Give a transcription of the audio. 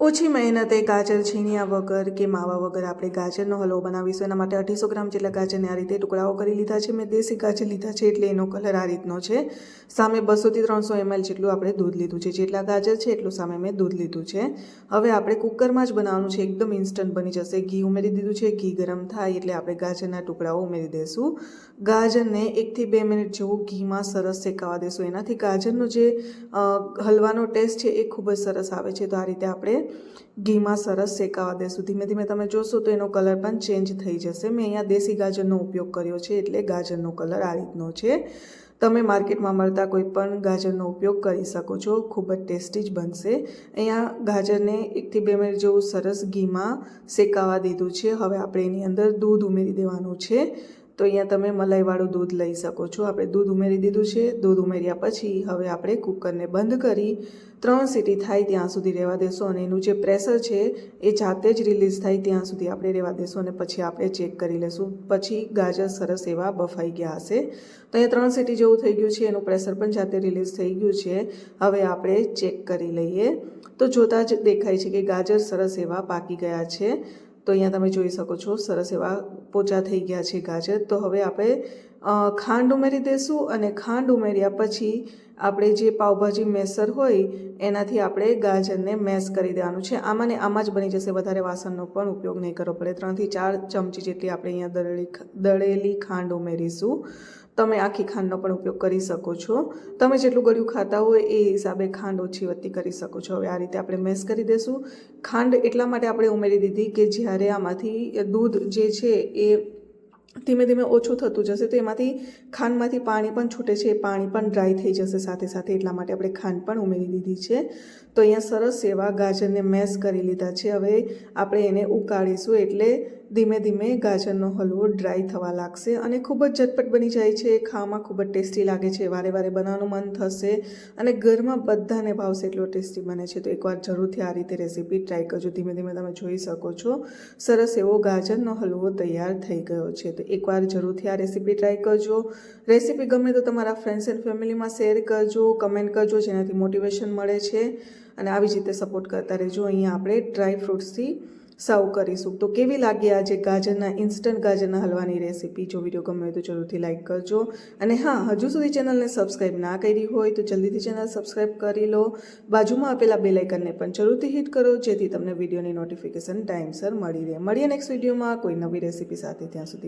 ઓછી મહેનતે ગાજર છીણ્યા વગર કે માવા વગર આપણે ગાજરનો હલવો બનાવીશું. એના માટે અઢીસો ગ્રામ જેટલા ગાજરને આ રીતે ટુકડાઓ કરી લીધા છે. મેં દેશી ગાજર લીધા છે એટલે એનો કલર આ રીતનો છે. સામે બસોથી ત્રણસો એમએલ જેટલું આપણે દૂધ લીધું છે. જેટલા ગાજર છે એટલું સામે મેં દૂધ લીધું છે. હવે આપણે કુકરમાં જ બનાવવાનું છે. એકદમ ઇન્સ્ટન્ટ બની જશે. ઘી ઉમેરી દીધું છે. ઘી ગરમ થાય એટલે આપણે ગાજરના ટુકડાઓ ઉમેરી દઈશું ગાજરને એકથી બે મિનિટ જેવું ઘીમાં સરસ શેકાવા દેશું. એનાથી ગાજરનો જે હલવાનો ટેસ્ટ છે એ ખૂબ જ સરસ આવે છે. તો આ રીતે આપણે ઘીમાં સરસ શેકાવા દેશું ધીમે ધીમે તમે જોશો તો એનો કલર પણ ચેન્જ થઈ જશે. મેં અહીંયા દેશી ગાજરનો ઉપયોગ કર્યો છે એટલે ગાજરનો કલર આ રીતનો છે. તમે માર્કેટમાં મળતા કોઈ પણ ગાજરનો ઉપયોગ કરી શકો છો. ખૂબ જ ટેસ્ટી જ બનશે. અહીંયા ગાજરને એકથી બે મિનિટ જેવું સરસ ઘીમાં શેકાવા દીધું છે. હવે આપણે એની અંદર દૂધ ઉમેરી દેવાનું છે. તો અહીંયા તમે મલાઈવાળું દૂધ લઈ શકો છો. આપણે દૂધ ઉમેરી દીધું છે. દૂધ ઉમેર્યા પછી હવે આપણે કુકરને બંધ કરી ત્રણ સીટી થાય ત્યાં સુધી રહેવા દેશો અને એનું જે પ્રેશર છે એ જાતે જ રિલીઝ થાય ત્યાં સુધી આપણે રહેવા દેશો અને પછી આપણે ચેક કરી લેશું. પછી ગાજર સરસ એવા બફાઈ ગયા હશે. તો અહીંયા ત્રણ સીટી જેવું થઈ ગયું છે. એનું પ્રેશર પણ જાતે રિલીઝ થઈ ગયું છે. હવે આપણે ચેક કરી લઈએ. તો જોતાં જ દેખાય છે કે ગાજર સરસ એવા પાકી ગયા છે. તો અહીંયા તમે જોઈ શકો છો, સરસ એવા પોચા થઈ ગયા છે ગાજર. તો હવે આપણે ખાંડ ઉમેરી દઈશું અને ખાંડ ઉમેર્યા પછી આપણે જે પાવભાજી મેસર હોય, એનાથી આપણે ગાજરને મેસ કરી દેવાનું છે. આમાં ને આમાં જ બની જશે. વધારે વાસણનો પણ ઉપયોગ નહીં કરવો પડે. ત્રણથી ચાર ચમચી જેટલી આપણે અહીંયા દળેલી દળેલી ખાંડ ઉમેરીશું. તમે આખી ખાંડનો પણ ઉપયોગ કરી શકો છો. તમે જેટલું ગળ્યું ખાતા હોય એ હિસાબે ખાંડ ઓછી વધતી કરી શકો છો. હવે આ રીતે આપણે મેસ કરી દઈશું ખાંડ એટલા માટે આપણે ઉમેરી દીધી કે જ્યારે આમાંથી દૂધ જે છે એ ધીમે ધીમે ઓછું થતું જશે તો એમાંથી ખાંડમાંથી પાણી પણ છૂટે છે એ પાણી પણ ડ્રાય થઈ જશે સાથે સાથે. એટલા માટે આપણે ખાંડ પણ ઉમેરી દીધી છે. તો અહીંયા સરસ એવા ગાજરને મેશ કરી લીધા છે. હવે આપણે એને ઉકાળીશું એટલે ધીમે ધીમે ગાજરનો હલવો ડ્રાય થવા લાગશે અને ખૂબ જ ઝટપટ બની જાય છે. ખાવામાં ખૂબ જ ટેસ્ટી લાગે છે. વારે વારે બનાવવાનું મન થશે અને ઘરમાં બધાને ભાવશે એટલો ટેસ્ટી બને છે. તો એકવાર જરૂરથી આ રીતે રેસીપી ટ્રાય કરજો. ધીમે ધીમે તમે જોઈ શકો છો. સરસ એવો ગાજરનો હલવો તૈયાર થઈ ગયો છે. તો એકવાર જરૂરથી આ રેસીપી ટ્રાય કરજો. રેસીપી ગમે તો તમારા ફ્રેન્ડ્સ એન્ડ ફેમિલીમાં શેર કરજો કમેન્ટ કરજો, જેનાથી મોટિવેશન મળે છે. અને આવી જ રીતે સપોર્ટ કરતા રહેજો. અહીંયા આપણે ડ્રાય ફ્રૂટ્સથી સર્વ કરીશું. તો કેવી લાગી આજે ગાજરના ઇન્સ્ટન્ટ ગાજરના હલવાની રેસીપી જો વીડિયો ગમે તો જરૂરથી લાઇક કરજો. અને હા, હજુ સુધી ચેનલને સબસ્ક્રાઇબ ના કરી હોય તો જલ્દીથી ચેનલ સબસ્ક્રાઇબ કરી લો. બાજુમાં આપેલા બેલ આઇકનને પણ જરૂરથી હિટ કરો, જેથી તમને વિડીયોની નોટિફિકેશન ટાઈમસર મળી રહે. મળીએ નેક્સ્ટ વિડીયોમાં કોઈ નવી રેસીપી સાથે. ત્યાં સુધી